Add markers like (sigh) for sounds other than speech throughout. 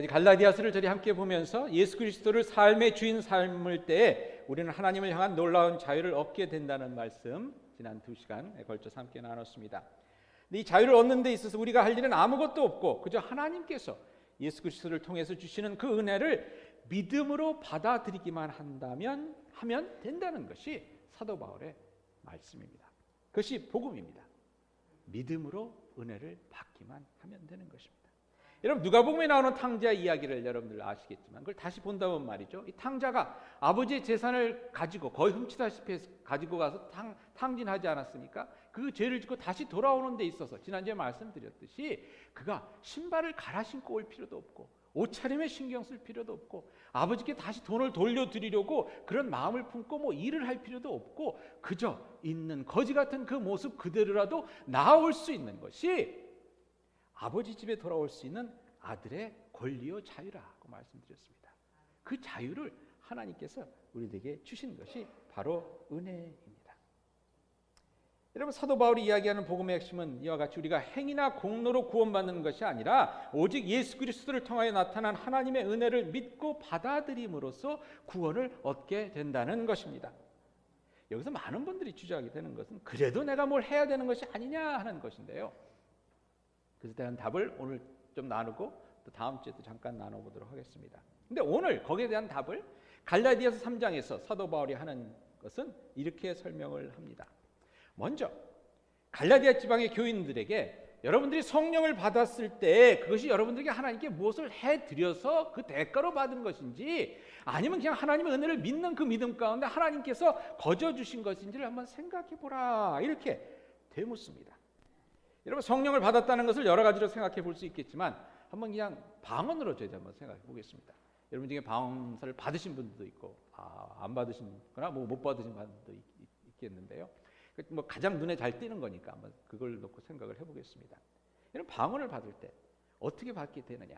지금까지 갈라디아스를 저리 함께 보면서 예수 그리스도를 삶의 주인 삶을 때 우리는 하나님을 향한 놀라운 자유를 얻게 된다는 말씀 지난 두 시간에 걸쳐서 함께 나눴습니다. 이 자유를 얻는 데 있어서 우리가 할 일은 아무것도 없고 그저 하나님께서 예수 그리스도를 통해서 주시는 그 은혜를 믿음으로 받아들이기만 한다면 하면 된다는 것이 사도 바울의 말씀입니다. 그것이 복음입니다. 믿음으로 은혜를 받기만 하면 되는 것입니다. 여러분 누가복음에 나오는 탕자 이야기를 여러분들 아시겠지만 그걸 다시 본다면 말이죠. 이 탕자가 아버지의 재산을 가지고 거의 훔치다시피 가지고 가서 탕, 탕진하지 않았습니까? 그 죄를 짓고 다시 돌아오는 데 있어서 지난주에 말씀드렸듯이 그가 신발을 갈아 신고 올 필요도 없고 옷차림에 신경 쓸 필요도 없고 아버지께 다시 돈을 돌려드리려고 그런 마음을 품고 뭐 일을 할 필요도 없고 그저 있는 거지 같은 그 모습 그대로라도 나올 수 있는 것이 아버지 집에 돌아올 수 있는 아들의 권리요 자유라고 말씀드렸습니다. 그 자유를 하나님께서 우리에게 주신 것이 바로 은혜입니다. 여러분 사도 바울이 이야기하는 복음의 핵심은 이와 같이 우리가 행위나 공로로 구원받는 것이 아니라 오직 예수 그리스도를 통하여 나타난 하나님의 은혜를 믿고 받아들임으로써 구원을 얻게 된다는 것입니다. 여기서 많은 분들이 주장하게 되는 것은 그래도 내가 뭘 해야 되는 것이 아니냐 하는 것인데요. 그래서 대한 답을 오늘 좀 나누고 또 다음 주에 또 잠깐 나눠보도록 하겠습니다. 근데 오늘 거기에 대한 답을 갈라디아서 3장에서 사도 바울이 하는 것은 이렇게 설명을 합니다. 먼저 갈라디아 지방의 교인들에게 여러분들이 성령을 받았을 때 그것이 여러분들에게 하나님께 무엇을 해 드려서 그 대가로 받은 것인지 아니면 그냥 하나님의 은혜를 믿는 그 믿음 가운데 하나님께서 거저 주신 것인지를 한번 생각해 보라. 이렇게 되묻습니다. 여러분 성령을 받았다는 것을 여러 가지로 생각해 볼 수 있겠지만 한번 그냥 방언으로 저희 한번 생각해 보겠습니다. 여러분 중에 방언사를 받으신 분들도 있고 아, 안 받으신 거나 뭐 못 받으신 분도 있겠는데요. 그뭐 가장 눈에 잘 띄는 거니까 한번 그걸 놓고 생각을 해보겠습니다. 여러분 방언을 받을 때 어떻게 받게 되느냐?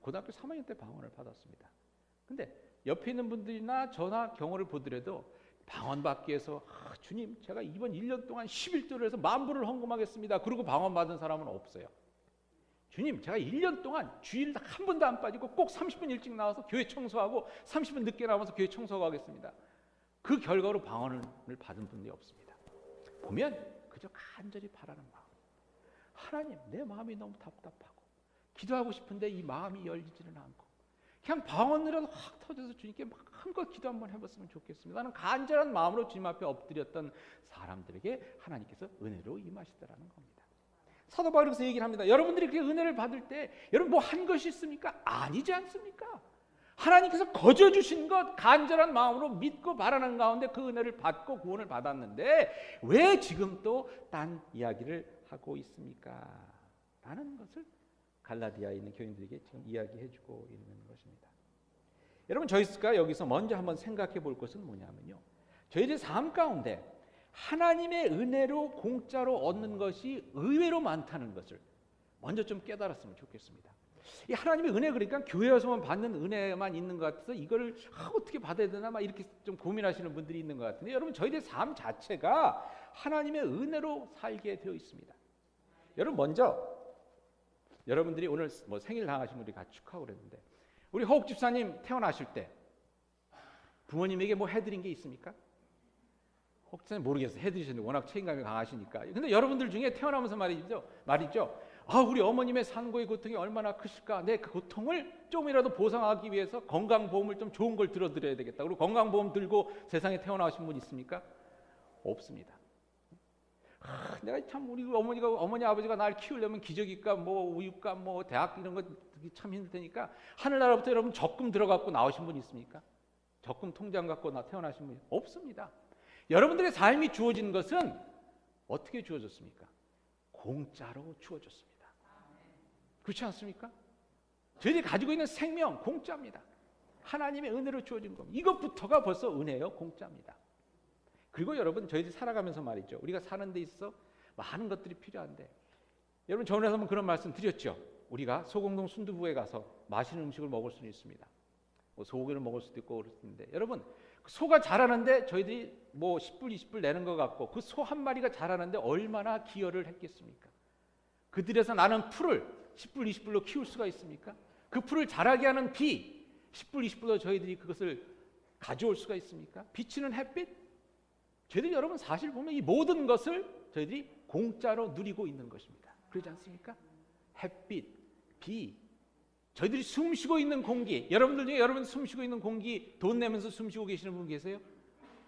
고등학교 3학년 때 방언을 받았습니다. 근데 옆에 있는 분들이나 저나 경우를 보더라도 방언 받기 위해서 아, 주님 제가 이번 1년 동안 11조를 해서 만불을 헌금하겠습니다. 그리고 방언 받은 사람은 없어요. 주님 제가 1년 동안 주일 한 번도 안 빠지고 꼭 30분 일찍 나와서 교회 청소하고 30분 늦게 나와서 교회 청소하고 하겠습니다. 그 결과로 방언을 받은 분이 없습니다. 보면 그저 간절히 바라는 마음. 하나님 내 마음이 너무 답답하고 기도하고 싶은데 이 마음이 열리지는 않고 그냥 방언으로는 확 터져서 주님께 마음껏 기도 한번 해봤으면 좋겠습니다. 나는 간절한 마음으로 주님 앞에 엎드렸던 사람들에게 하나님께서 은혜로 임하시더라는 겁니다. 사도 바울께서 얘기를 합니다. 여러분들이 그 은혜를 받을 때 여러분 뭐 한 것이 있습니까? 아니지 않습니까? 하나님께서 거저 주신 것 간절한 마음으로 믿고 바라는 가운데 그 은혜를 받고 구원을 받았는데 왜 지금 또 딴 이야기를 하고 있습니까? 라는 것을 갈라디아에 있는 교인들에게 지금 이야기해 주고 있는 것입니다. 여러분 저희가 여기서 먼저 한번 생각해 볼 것은 뭐냐면요. 저희들 삶 가운데 하나님의 은혜로 공짜로 얻는 것이 의외로 많다는 것을 먼저 좀 깨달았으면 좋겠습니다. 이 하나님의 은혜 그러니까 교회에서만 받는 은혜만 있는 것 같아서 이거를 아, 어떻게 받아야 되나 막 이렇게 좀 고민하시는 분들이 있는 것 같은데 여러분 저희들 삶 자체가 하나님의 은혜로 살게 되어 있습니다. 여러분 먼저 여러분들이 오늘 뭐 생일 당하신 분들이 같이 축하하고 그랬는데 우리 허욱 집사님 태어나실 때 부모님에게 뭐 해드린 게 있습니까? 허욱 집사님 모르겠어요. 해드리셨는데 워낙 책임감이 강하시니까. 근데 여러분들 중에 태어나면서 말이죠. 말이죠. 아, 우리 어머님의 산고의 고통이 얼마나 크실까? 내 그 고통을 좀이라도 보상하기 위해서 건강보험을 좀 좋은 걸 들어드려야 되겠다. 그리고 건강보험 들고 세상에 태어나신 분 있습니까? 없습니다. 아, 내가 참 우리 어머니가 어머니 아버지가 날 키우려면 기저귀값 뭐 우유값 뭐 대학 이런 거 참 힘들 테니까 하늘나라부터 여러분 적금 들어갖고 나오신 분 있습니까? 적금 통장 갖고 나 태어나신 분 없습니다. 여러분들의 삶이 주어진 것은 어떻게 주어졌습니까? 공짜로 주어졌습니다. 그렇지 않습니까? 저희들이 가지고 있는 생명 공짜입니다. 하나님의 은혜로 주어진 겁니다. 이것부터가 벌써 은혜요, 공짜입니다. 그리고 여러분 저희들이 살아가면서 말이죠. 우리가 사는 데 있어 많은 것들이 필요한데 여러분 전에 한번 그런 말씀 드렸죠. 우리가 소공동 순두부에 가서 맛있는 음식을 먹을 수는 있습니다. 뭐 소고기를 먹을 수도 있고 그렇는데 여러분 소가 자라는데 저희들이 뭐 10불 20불 내는 것 같고 그 소 한 마리가 자라는데 얼마나 기여를 했겠습니까? 그들에서 나는 풀을 10불 20불로 키울 수가 있습니까? 그 풀을 자라게 하는 비, 10불, 20불로 저희들이 그것을 가져올 수가 있습니까? 비치는 햇빛? 저희들 여러분 사실 보면 이 모든 것을 저희들이 공짜로 누리고 있는 것입니다. 그러지 않습니까? 햇빛, 비, 저희들이 숨 쉬고 있는 공기, 여러분들 중에 여러분 숨 쉬고 있는 공기 돈 내면서 숨 쉬고 계시는 분 계세요?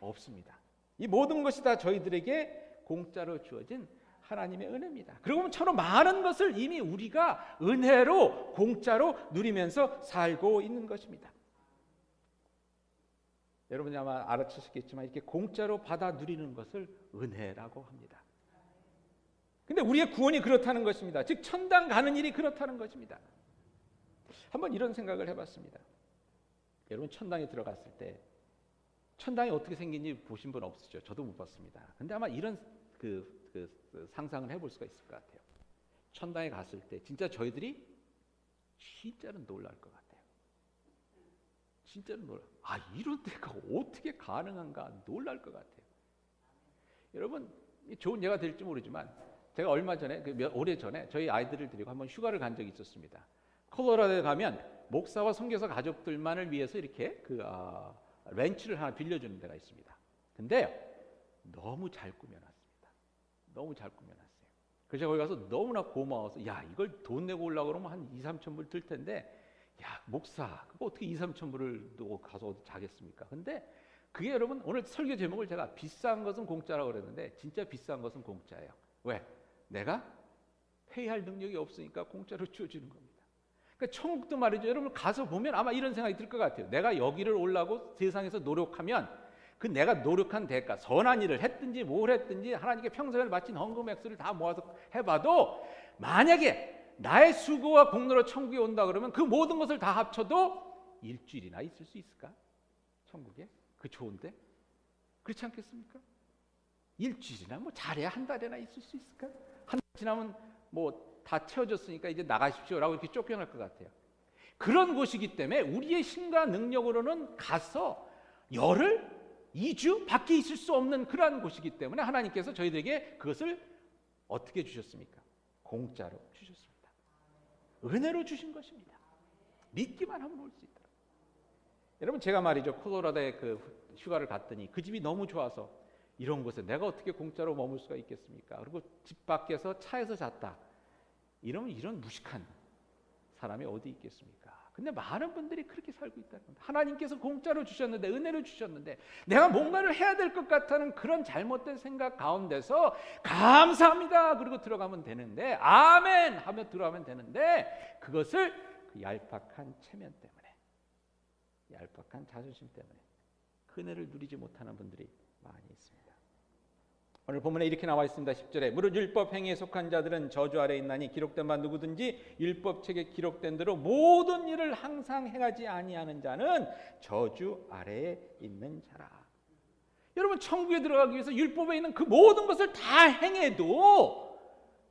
없습니다. 이 모든 것이 다 저희들에게 공짜로 주어진 하나님의 은혜입니다. 그리고 보면 많은 것을 이미 우리가 은혜로 공짜로 누리면서 살고 있는 것입니다. 여러분이 아마 알아채셨겠지만 이렇게 공짜로 받아 누리는 것을 은혜라고 합니다. 근데 우리의 구원이 그렇다는 것입니다. 즉 천당 가는 일이 그렇다는 것입니다. 한번 이런 생각을 해봤습니다. 여러분 천당에 들어갔을 때 천당이 어떻게 생긴지 보신 분 없으시죠? 저도 못 봤습니다. 근데 아마 이런 그, 그, 그 상상을 해볼 수가 있을 것 같아요. 천당에 갔을 때 진짜 저희들이 진짜로 놀랄 것 같아요. 진짜로 놀라. 아 이런 데가 어떻게 가능한가 놀랄 것 같아요. 여러분 좋은 예가 될지 모르지만 제가 얼마 전에 그 몇, 오래 전에 저희 아이들을 데리고 한번 휴가를 간 적이 있었습니다. 콜로라도에 가면 목사와 선교사 가족들만을 위해서 이렇게 그 아, 렌치를 하나 빌려주는 데가 있습니다. 근데 너무 잘 꾸며놨습니다. 너무 잘 꾸며놨어요. 그래서 거기 가서 너무나 고마워서 야 이걸 돈 내고 올라 그러면 한 2, 3천 불 들 텐데 야 목사 그거 어떻게 2, 3천 불을 두고 가서 어디 자겠습니까? 근데 그게 여러분 오늘 설교 제목을 제가 비싼 것은 공짜라고 그랬는데 진짜 비싼 것은 공짜예요. 왜? 내가 페이할 능력이 없으니까 공짜로 주어지는 겁니다. 그러니까 천국도 말이죠. 여러분 가서 보면 아마 이런 생각이 들 것 같아요. 내가 여기를 올라고 세상에서 노력하면 그 내가 노력한 대가 선한 일을 했든지 뭘 했든지 하나님께 평생을 바친 헌금 액수를 다 모아서 해봐도 만약에 나의 수고와 공로로 천국에 온다 그러면 그 모든 것을 다 합쳐도 일주일이나 있을 수 있을까? 천국에 그 좋은데 그렇지 않겠습니까? 일주일이나 뭐 잘해야 한 달이나 있을 수 있을까? 한 달 지나면 뭐 다 채워졌으니까 이제 나가십시오라고 이렇게 쫓겨날 것 같아요. 그런 곳이기 때문에 우리의 힘과 능력으로는 가서 열흘, 2주 밖에 있을 수 없는 그러한 곳이기 때문에 하나님께서 저희들에게 그것을 어떻게 주셨습니까? 공짜로 주셨습니다. 은혜로 주신 것입니다. 믿기만 하면 올 수 있다. 여러분 제가 말이죠 콜로라도에 그 휴가를 갔더니 그 집이 너무 좋아서 이런 곳에 내가 어떻게 공짜로 머물 수가 있겠습니까? 그리고 집 밖에서 차에서 잤다. 이러면 이런 무식한 사람이 어디 있겠습니까? 근데 많은 분들이 그렇게 살고 있다는 겁니다. 하나님께서 공짜로 주셨는데 은혜를 주셨는데 내가 뭔가를 해야 될 것 같다는 그런 잘못된 생각 가운데서 감사합니다. 그리고 들어가면 되는데 아멘 하며 들어가면 되는데 그것을 그 얄팍한 체면 때문에 얄팍한 자존심 때문에 그 은혜를 누리지 못하는 분들이 많이 있습니다. 오늘 본문에 이렇게 나와 있습니다. 10절에 무릇 율법 행위에 속한 자들은 저주 아래 있나니 기록된 바 누구든지 율법 책에 기록된 대로 모든 일을 항상 행하지 아니하는 자는 저주 아래에 있는 자라. 여러분 천국에 들어가기 위해서 율법에 있는 그 모든 것을 다 행해도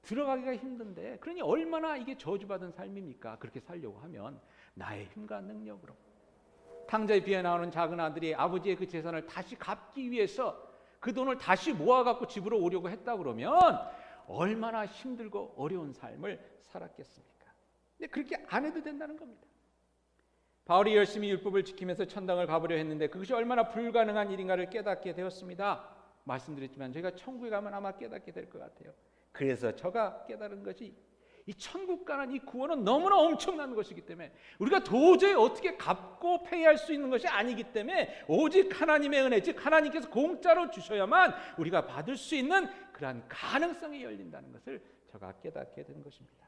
들어가기가 힘든데 그러니 얼마나 이게 저주받은 삶입니까? 그렇게 살려고 하면 나의 힘과 능력으로 탕자에 비해 나오는 작은 아들이 아버지의 그 재산을 다시 갚기 위해서 그 돈을 다시 모아갖고 집으로 오려고 했다 그러면 얼마나 힘들고 어려운 삶을 살았겠습니까? 근데 그렇게 안 해도 된다는 겁니다. 바울이 열심히 율법을 지키면서 천당을 가보려 했는데 그것이 얼마나 불가능한 일인가를 깨닫게 되었습니다. 말씀드렸지만 저희가 천국에 가면 아마 깨닫게 될 것 같아요. 그래서 저가 깨달은 것이 이 천국 가는 이 구원은 너무나 엄청난 것이기 때문에 우리가 도저히 어떻게 갚고 페이할 수 있는 것이 아니기 때문에 오직 하나님의 은혜 즉 하나님께서 공짜로 주셔야만 우리가 받을 수 있는 그러한 가능성이 열린다는 것을 제가 깨닫게 된 것입니다.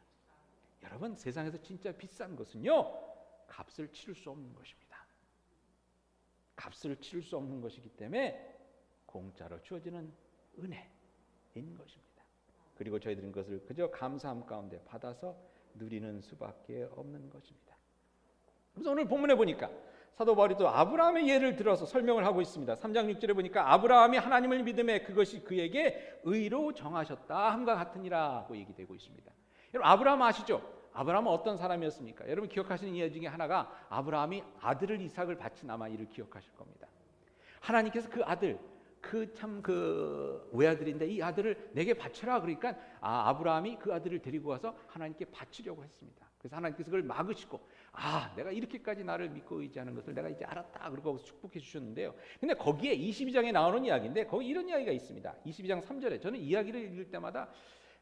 여러분 세상에서 진짜 비싼 것은요 값을 치를 수 없는 것입니다. 값을 치를 수 없는 것이기 때문에 공짜로 주어지는 은혜인 것입니다. 그리고 저희들은 그것을 그저 감사함 가운데 받아서 누리는 수밖에 없는 것입니다. 그래서 오늘 본문에 보니까 사도 바울이 또 아브라함의 예를 들어서 설명을 하고 있습니다. 3장 6절에 보니까 아브라함이 하나님을 믿음에 그것이 그에게 의로 정하셨다 함과 같으니라고 얘기되고 있습니다. 여러분 아브라함 아시죠? 아브라함은 어떤 사람이었습니까? 여러분 기억하시는 이해 중에 하나가 아브라함이 아들을 이삭을 바친 아마 이를 기억하실 겁니다. 하나님께서 그 아들 그참그 외아들인데 이 아들을 내게 바쳐라 그러니까 아 아브라함이 그 아들을 데리고 가서 하나님께 바치려고 했습니다. 그래서 하나님께서 그걸 막으시고 아, 내가 이렇게까지 나를 믿고 의지하는 것을 내가 이제 알았다. 그리고 축복해 주셨는데요. 근데 거기에 22장에 나오는 이야기인데 거기 이런 이야기가 있습니다. 22장 3절에 저는 이야기를 읽을 때마다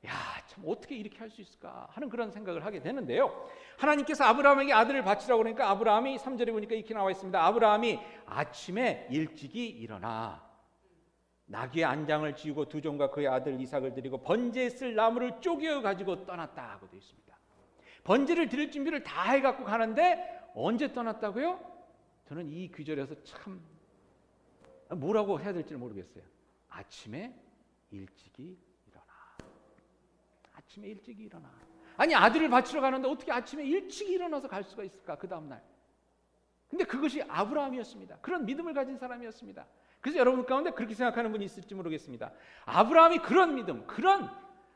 야, 참 어떻게 이렇게 할 수 있을까 하는 그런 생각을 하게 되는데요. 하나님께서 아브라함에게 아들을 바치라고 그러니까 아브라함이 3절에 보니까 이렇게 나와 있습니다. 아브라함이 아침에 일찍이 일어나 나귀의 안장을 지우고 두 종과 그의 아들 이삭을 드리고 번제에 쓸 나무를 쪼개어 가지고 떠났다고 되어 있습니다. 번제를 드릴 준비를 다 해 갖고 가는데 언제 떠났다고요? 저는 이 귀절에서 참 뭐라고 해야 될지 모르겠어요. 아침에 일찍이 일어나. 아침에 일찍이 일어나. 아니 아들을 바치러 가는데 어떻게 아침에 일찍 일어나서 갈 수가 있을까 그 다음 날. 근데 그것이 아브라함이었습니다. 그런 믿음을 가진 사람이었습니다. 그래서 여러분 가운데 그렇게 생각하는 분이 있을지 모르겠습니다. 아브라함이 그런 믿음, 그런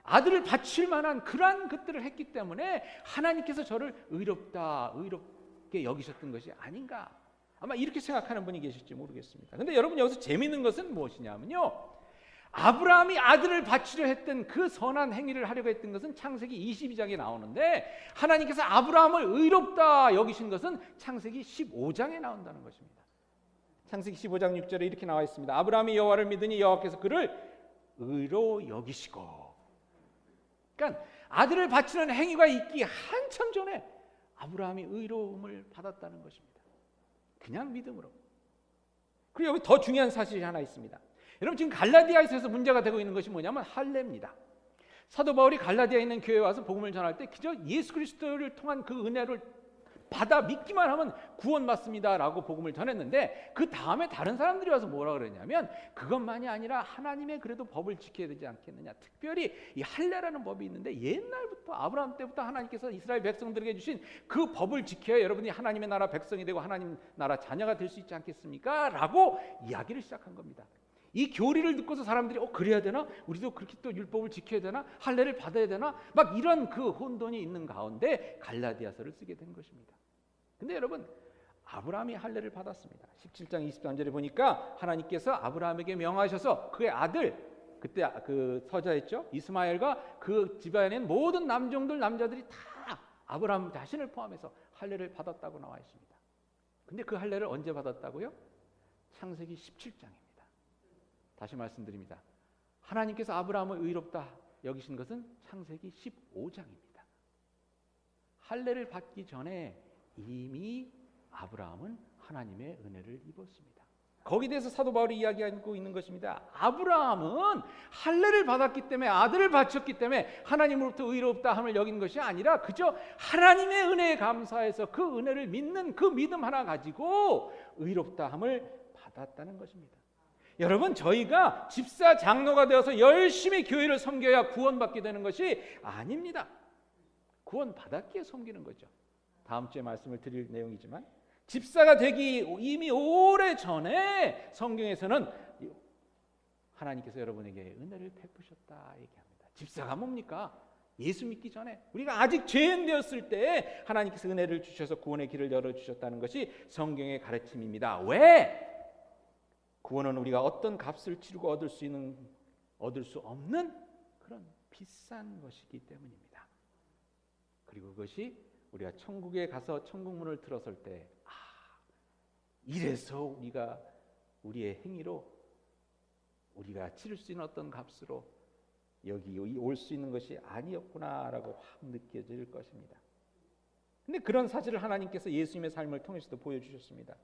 아들을 바칠 만한 그러한 것들을 했기 때문에 하나님께서 저를 의롭다, 의롭게 여기셨던 것이 아닌가. 아마 이렇게 생각하는 분이 계실지 모르겠습니다. 근데 여러분 여기서 재밌는 것은 무엇이냐면요. 아브라함이 아들을 바치려 했던 그 선한 행위를 하려고 했던 것은 창세기 22장에 나오는데 하나님께서 아브라함을 의롭다 여기신 것은 창세기 15장에 나온다는 것입니다. 창세기 15장 6절에 이렇게 나와 있습니다. 아브라함이 여호와를 믿으니 여호와께서 그를 의로 여기시고. 그러니까 아들을 바치는 행위가 있기 한참 전에 아브라함이 의로움을 받았다는 것입니다. 그냥 믿음으로. 그리고 여기 더 중요한 사실이 하나 있습니다. 여러분 지금 갈라디아에서 문제가 되고 있는 것이 뭐냐면 할례입니다. 사도 바울이 갈라디아에 있는 교회에 와서 복음을 전할 때 그저 예수 그리스도를 통한 그 은혜를 받아 믿기만 하면 구원받습니다라고 복음을 전했는데 그 다음에 다른 사람들이 와서 뭐라 그러냐면 그것만이 아니라 하나님의 그래도 법을 지켜야 되지 않겠느냐. 특별히 이 할례라는 법이 있는데 옛날부터 아브라함 때부터 하나님께서 이스라엘 백성들에게 주신 그 법을 지켜야 여러분이 하나님의 나라 백성이 되고 하나님 나라 자녀가 될 수 있지 않겠습니까? 라고 이야기를 시작한 겁니다. 이 교리를 듣고서 사람들이 어 그래야 되나? 우리도 그렇게 또 율법을 지켜야 되나? 할례를 받아야 되나? 막 이런 그 혼돈이 있는 가운데 갈라디아서를 쓰게 된 것입니다. 근데 여러분 아브라함이 할례를 받았습니다. 17장 23절에 보니까 하나님께서 아브라함에게 명하셔서 그의 아들 그때 그 서자했죠 이스마엘과 그 집안에 모든 남종들 남자들이 다 아브라함 자신을 포함해서 할례를 받았다고 나와 있습니다. 근데 그 할례를 언제 받았다고요? 창세기 17장입니다. 다시 말씀드립니다. 하나님께서 아브라함을 의롭다 여기신 것은 창세기 15장입니다. 할례를 받기 전에 이미 아브라함은 하나님의 은혜를 입었습니다. 거기에 대해서 사도 바울이 이야기하고 있는 것입니다. 아브라함은 할례를 받았기 때문에 아들을 바쳤기 때문에 하나님으로부터 의롭다 함을 여긴 것이 아니라 그저 하나님의 은혜에 감사해서 그 은혜를 믿는 그 믿음 하나 가지고 의롭다 함을 받았다는 것입니다. 여러분 저희가 집사 장로가 되어서 열심히 교회를 섬겨야 구원받게 되는 것이 아닙니다. 구원 받았기에 섬기는 거죠. 다음 주에 말씀을 드릴 내용이지만 집사가 되기 이미 오래 전에 성경에서는 하나님께서 여러분에게 은혜를 베푸셨다 얘기합니다. 집사가 뭡니까? 예수 믿기 전에 우리가 아직 죄인 되었을 때 하나님께서 은혜를 주셔서 구원의 길을 열어 주셨다는 것이 성경의 가르침입니다. 왜? 구원은 우리가 어떤 값을 치르고 얻을 수 있는 얻을 수 없는 그런 비싼 것이기 때문입니다. 그리고 그것이 우리가 천국에 가서 천국 문을 들어설 때 아, 이래서 우리가 우리의 행위로 우리가 치를 수 있는 어떤 값으로 여기 올 수 있는 것이 아니었구나라고 확 느껴질 것입니다. 근데 그런 사실을 하나님께서 예수님의 삶을 통해서도 보여주셨습니다.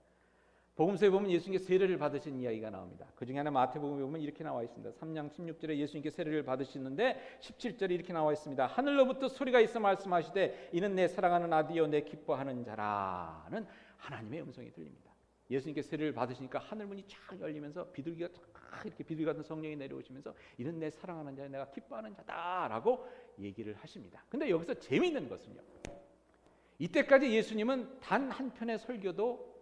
복음서에 보면 예수님께 세례를 받으신 이야기가 나옵니다. 그 중에 하나 마태복음에 보면 이렇게 나와 있습니다. 3장 16절에 예수님께 세례를 받으시는데 17절에 이렇게 나와 있습니다. 하늘로부터 소리가 있어 말씀하시되 이는 내 사랑하는 아들이요 내 기뻐하는 자라는 하나님의 음성이 들립니다. 예수님께 세례를 받으시니까 하늘 문이 쫙 열리면서 비둘기가 쫙 이렇게 비둘기 같은 성령이 내려오시면서 이는 내 사랑하는 자요 내가 기뻐하는 자다라고 얘기를 하십니다. 근데 여기서 재미있는 것은요. 이때까지 예수님은 단 한 편의 설교도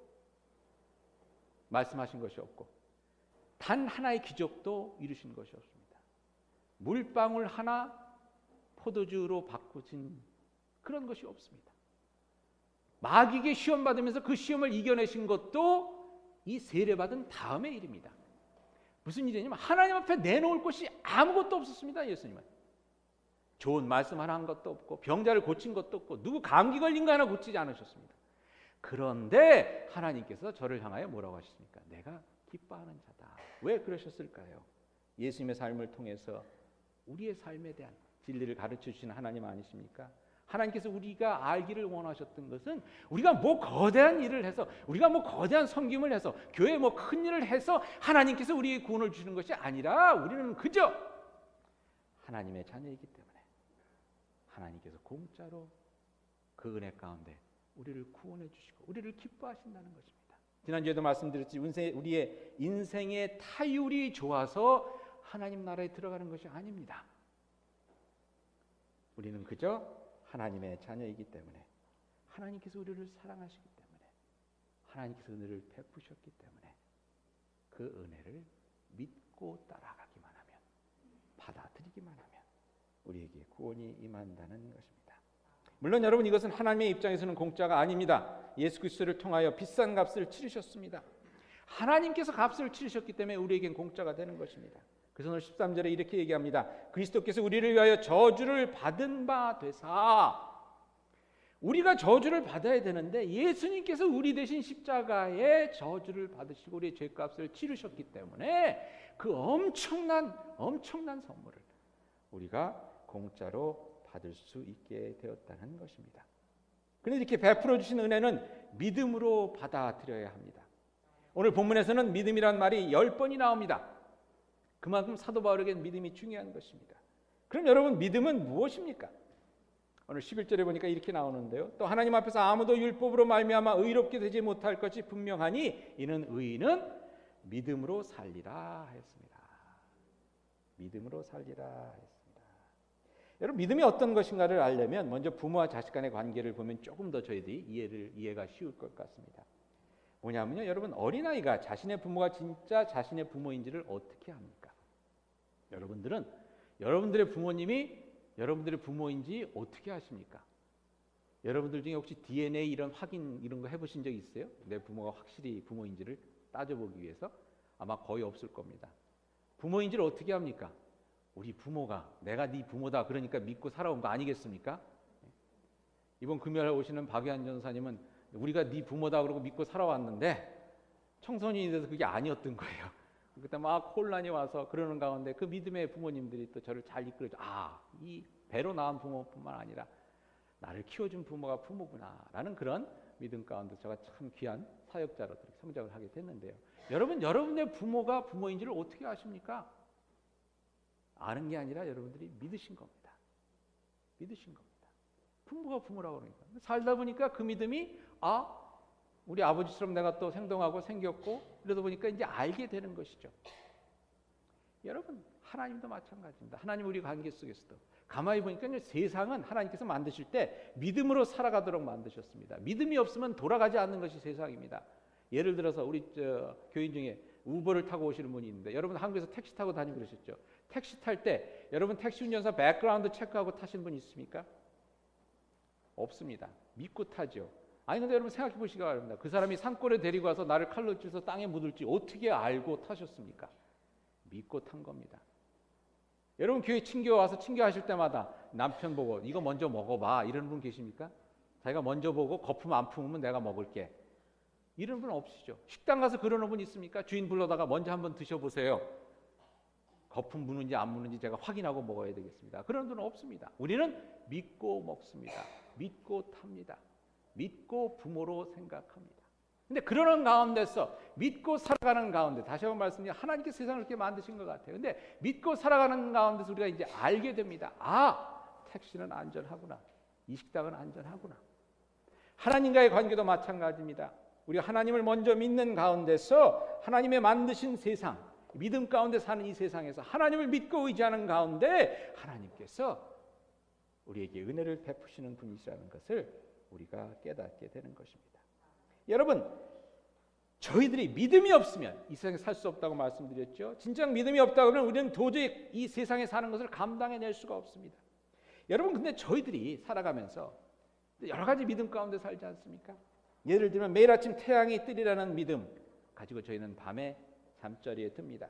말씀하신 것이 없고 단 하나의 기적도 이루신 것이 없습니다. 물방울 하나 포도주로 바꾸신 그런 것이 없습니다. 마귀에게 시험 받으면서 그 시험을 이겨내신 것도 이 세례받은 다음의 일입니다. 무슨 일이냐면 하나님 앞에 내놓을 것이 아무것도 없었습니다. 예수님은. 좋은 말씀 하나 한 것도 없고 병자를 고친 것도 없고 누구 감기 걸린 거 하나 고치지 않으셨습니다. 그런데 하나님께서 저를 향하여 뭐라고 하십니까? 내가 기뻐하는 자다. 왜 그러셨을까요? 예수님의 삶을 통해서 우리의 삶에 대한 진리를 가르쳐 주시는 하나님 아니십니까? 하나님께서 우리가 알기를 원하셨던 것은 우리가 뭐 거대한 일을 해서 우리가 뭐 거대한 섬김을 해서 교회 뭐 큰 일을 해서 하나님께서 우리에게 구원을 주는 것이 아니라 우리는 그저 하나님의 자녀이기 때문에 하나님께서 공짜로 그 은혜 가운데 우리를 구원해 주시고 우리를 기뻐하신다는 것입니다. 지난주에도 말씀드렸지 우리의 인생의 타율이 좋아서 하나님 나라에 들어가는 것이 아닙니다. 우리는 그저 하나님의 자녀이기 때문에 하나님께서 우리를 사랑하시기 때문에 하나님께서 은혜를 베푸셨기 때문에 그 은혜를 믿고 따라가기만 하면 받아들이기만 하면 우리에게 구원이 임한다는 것입니다. 물론 여러분 이것은 하나님의 입장에서는 공짜가 아닙니다. 예수 그리스도를 통하여 비싼 값을 치르셨습니다. 하나님께서 값을 치르셨기 때문에 우리에겐 공짜가 되는 것입니다. 그래서 오늘 13절에 이렇게 얘기합니다. 그리스도께서 우리를 위하여 저주를 받은 바 되사 우리가 저주를 받아야 되는데 예수님께서 우리 대신 십자가에 저주를 받으시고 우리의 죄값을 치르셨기 때문에 그 엄청난 엄청난 선물을 우리가 공짜로 받을 수 있게 되었다는 것입니다. 그런데 이렇게 베풀어 주신 은혜는 믿음으로 받아들여야 합니다. 오늘 본문에서는 믿음이란 말이 열 번이 나옵니다. 그만큼 사도 바울에게는 믿음이 중요한 것입니다. 그럼 여러분 믿음은 무엇입니까? 오늘 11절에 보니까 이렇게 나오는데요. 또 하나님 앞에서 아무도 율법으로 말미암아 의롭게 되지 못할 것이 분명하니 이는 의인은 믿음으로 살리라 했습니다. 믿음으로 살리라 했습니다. 여러분 믿음이 어떤 것인가를 알려면 먼저 부모와 자식 간의 관계를 보면 조금 더 저희들이 이해를 이해가 쉬울 것 같습니다. 뭐냐면요. 여러분 어린아이가 자신의 부모가 진짜 자신의 부모인지를 어떻게 합니까? 여러분들은 여러분들의 부모님이 여러분들의 부모인지 어떻게 아십니까? 여러분들 중에 혹시 DNA 이런 확인 이런 거 해보신 적 있어요? 내 부모가 확실히 부모인지를 따져보기 위해서 아마 거의 없을 겁니다. 부모인지를 어떻게 합니까? 우리 부모가 내가 네 부모다 그러니까 믿고 살아온 거 아니겠습니까? 이번 금요일에 오시는 박유한 전사님은 우리가 네 부모다 그러고 믿고 살아왔는데 청소년이 돼서 그게 아니었던 거예요. (laughs) 그때 막 혼란이 와서 그러는 가운데 그 믿음의 부모님들이 또 저를 잘 이끌어줘. 아, 이 배로 낳은 부모뿐만 아니라 나를 키워준 부모가 부모구나라는 그런 믿음 가운데 제가 참 귀한 사역자로 성장을 하게 됐는데요. 여러분, 여러분의 부모가 부모인지를 어떻게 아십니까? 아는 게 아니라 여러분들이 믿으신 겁니다. 믿으신 겁니다. 부모가 부모라고 그러니까. 살다 보니까 그 믿음이 아, 우리 아버지처럼 내가 또 생동하고 생겼고 이러다 보니까 이제 알게 되는 것이죠. 여러분 하나님도 마찬가지입니다. 하나님 우리 관계 속에서도 가만히 보니까 세상은 하나님께서 만드실 때 믿음으로 살아가도록 만드셨습니다. 믿음이 없으면 돌아가지 않는 것이 세상입니다. 예를 들어서 우리 교인 중에 우버를 타고 오시는 분이 있는데 여러분 한국에서 택시 타고 다니고 그러셨죠? 택시 탈 때 여러분 택시 운전사 백그라운드 체크하고 타시는 분 있습니까? 없습니다. 믿고 타죠. 아니 근데 여러분 생각해 보시기 바랍니다. 그 사람이 산골에 데리고 와서 나를 칼로 찔러서 땅에 묻을지 어떻게 알고 타셨습니까? 믿고 탄 겁니다. 여러분 교회 친교 와서 친교하실 때마다 남편 보고 이거 먼저 먹어봐 이런 분 계십니까? 자기가 먼저 보고 거품 안 품으면 내가 먹을게. 이런 분 없으시죠? 식당 가서 그러는 분 있습니까? 주인 불러다가 먼저 한번 드셔보세요. 거품 무는지 안 무는지 제가 확인하고 먹어야 되겠습니다. 그런 분은 없습니다. 우리는 믿고 먹습니다. 믿고 탑니다. 믿고 부모로 생각합니다. 근데 그러는 가운데서 믿고 살아가는 가운데 다시 한번 말씀드리면 하나님께 세상을 이렇게 만드신 것 같아요. 근데 믿고 살아가는 가운데서 우리가 이제 알게 됩니다. 아, 택시는 안전하구나. 이 식당은 안전하구나. 하나님과의 관계도 마찬가지입니다. 우리가 하나님을 먼저 믿는 가운데서 하나님의 만드신 세상, 믿음 가운데 사는 이 세상에서 하나님을 믿고 의지하는 가운데 하나님께서 우리에게 은혜를 베푸시는 분이시라는 것을 우리가 깨닫게 되는 것입니다. 여러분, 저희들이 믿음이 없으면 이 세상에 살 수 없다고 말씀드렸죠. 진정 믿음이 없다 그러면 우리는 도저히 이 세상에 사는 것을 감당해낼 수가 없습니다. 여러분, 근데 저희들이 살아가면서 여러 가지 믿음 가운데 살지 않습니까? 예를 들면 매일 아침 태양이 뜨리라는 믿음 가지고 저희는 밤에 잠자리에 듭니다.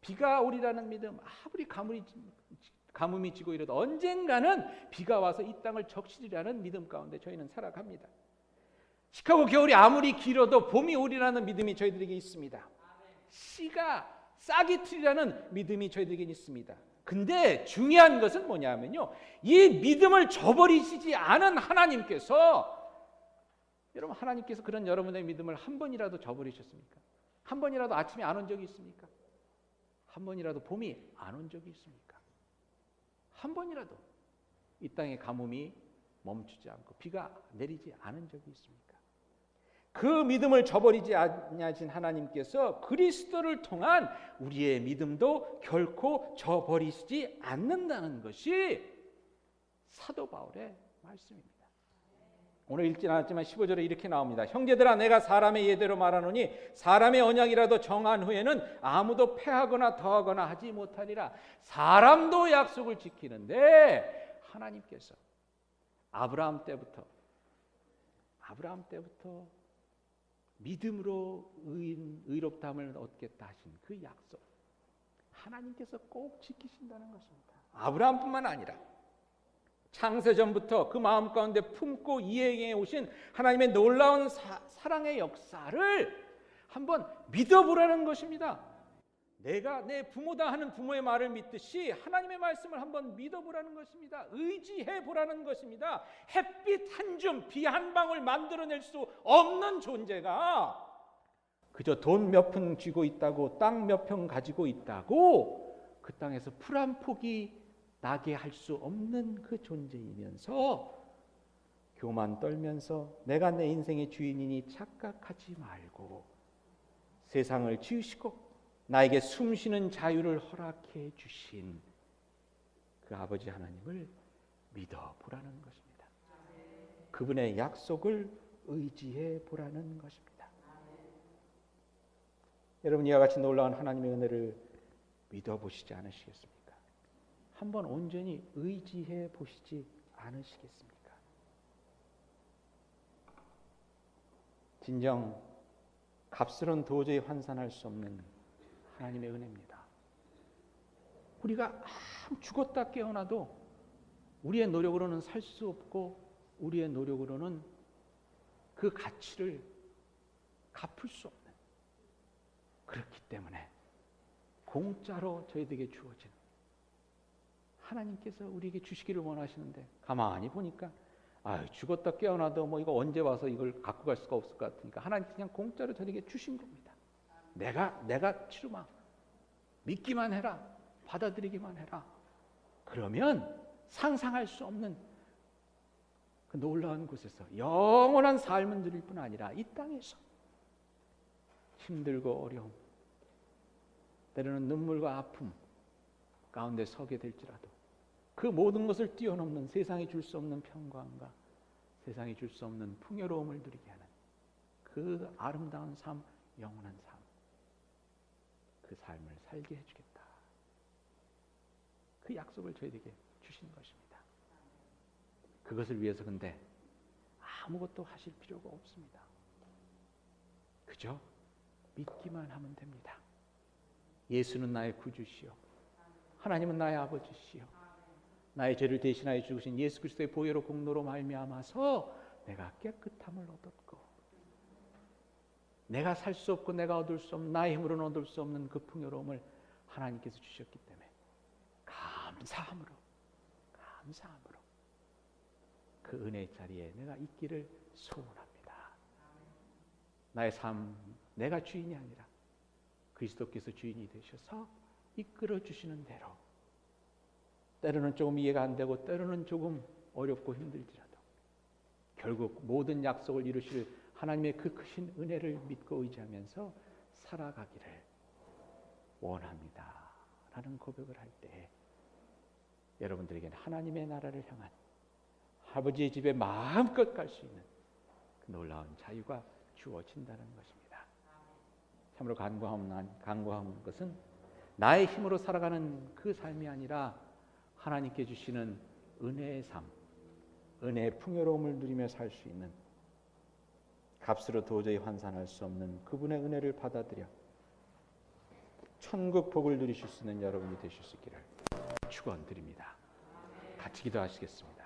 비가 오리라는 믿음 아무리 가물이 가뭄이 지고 이래도 언젠가는 비가 와서 이 땅을 적시리라는 믿음 가운데 저희는 살아갑니다. 시카고 겨울이 아무리 길어도 봄이 오리라는 믿음이 저희들에게 있습니다. 씨가 싹이 트리라는 믿음이 저희들에게 있습니다. 근데 중요한 것은 뭐냐면요. 이 믿음을 저버리시지 않은 하나님께서 여러분 하나님께서 그런 여러분의 믿음을 한 번이라도 저버리셨습니까? 한 번이라도 아침에 안 온 적이 있습니까? 한 번이라도 봄이 안 온 적이 있습니까? 한 번이라도 이 땅의 가뭄이 멈추지 않고 비가 내리지 않은 적이 있습니까? 그 믿음을 저버리지 아니하신 하나님께서 그리스도를 통한 우리의 믿음도 결코 저버리시지 않는다는 것이 사도 바울의 말씀입니다. 오늘 읽진 않았지만 15절에 이렇게 나옵니다. 형제들아 내가 사람의 예대로 말하노니 사람의 언약이라도 정한 후에는 아무도 패하거나 더하거나 하지 못하리라. 사람도 약속을 지키는데 하나님께서 아브라함 때부터 아브라함 때부터 믿음으로 의, 의롭다함을 얻겠다 하신 그 약속 하나님께서 꼭 지키신다는 것입니다. 아브라함뿐만 아니라 창세전부터 그 마음 가운데 품고 이행해 오신 하나님의 놀라운 사, 사랑의 역사를 한번 믿어보라는 것입니다. 내가 내 부모다 하는 부모의 말을 믿듯이 하나님의 말씀을 한번 믿어보라는 것입니다. 의지해 보라는 것입니다. 햇빛 한 줌, 비 한 방울 만들어낼 수 없는 존재가 그저 돈 몇 푼 쥐고 있다고 땅 몇 평 가지고 있다고 그 땅에서 풀한 폭이 나게 할 수 없는 그 존재이면서 교만 떨면서 내가 내 인생의 주인이니 착각하지 말고 세상을 지으시고 나에게 숨쉬는 자유를 허락해 주신 그 아버지 하나님을 믿어 보라는 것입니다. 그분의 약속을 의지해 보라는 것입니다. 여러분 이와 같이 놀라운 하나님의 은혜를 믿어 보시지 않으시겠습니까? 한번 온전히 의지해 보시지 않으시겠습니까? 진정 값으로는 도저히 환산할 수 없는 하나님의 은혜입니다. 우리가 죽었다 깨어나도 우리의 노력으로는 살 수 없고 우리의 노력으로는 그 가치를 갚을 수 없는 그렇기 때문에 공짜로 저희들에게 주어진 하나님께서 우리에게 주시기를 원하시는데 가만히 보니까 아 죽었다 깨어나도 뭐 이거 언제 와서 이걸 갖고 갈 수가 없을 것 같으니까 하나님 그냥 공짜로 저에게 주신 겁니다. 내가 내가 치르마. 믿기만 해라. 받아들이기만 해라. 그러면 상상할 수 없는 그 놀라운 곳에서 영원한 삶을 누릴 뿐 아니라 이 땅에서 힘들고 어려움 때로는 눈물과 아픔 가운데 서게 될지라도 그 모든 것을 뛰어넘는 세상이 줄 수 없는 평강과 세상이 줄 수 없는 풍요로움을 누리게 하는 그 아름다운 삶, 영원한 삶, 그 삶을 살게 해주겠다. 그 약속을 저희에게 주신 것입니다. 그것을 위해서 근데 아무것도 하실 필요가 없습니다. 그저 믿기만 하면 됩니다. 예수는 나의 구주시요. 하나님은 나의 아버지시요. 나의 죄를 대신하여 죽으신 예수 그리스도의 보혈로 공로로 말미암아서 내가 깨끗함을 얻었고 내가 살 수 없고 내가 얻을 수 없는 나의 힘으로는 얻을 수 없는 그 풍요로움을 하나님께서 주셨기 때문에 감사함으로 감사함으로 그 은혜의 자리에 내가 있기를 소원합니다. 나의 삶 내가 주인이 아니라 그리스도께서 주인이 되셔서 이끌어 주시는 대로 때로는 조금 이해가 안 되고 때로는 조금 어렵고 힘들지라도 결국 모든 약속을 이루실 하나님의 그 크신 은혜를 믿고 의지하면서 살아가기를 원합니다. 라는 고백을 할 때 여러분들에게는 하나님의 나라를 향한 아버지의 집에 마음껏 갈 수 있는 그 놀라운 자유가 주어진다는 것입니다. 참으로 간구한 것은 나의 힘으로 살아가는 그 삶이 아니라 하나님께 주시는 은혜의 삶, 은혜의 풍요로움을 누리며 살 수 있는 값으로 도저히 환산할 수 없는 그분의 은혜를 받아들여 천국 복을 누리실 수 있는 여러분이 되실 수 있기를 축원드립니다. 같이 기도하시겠습니다.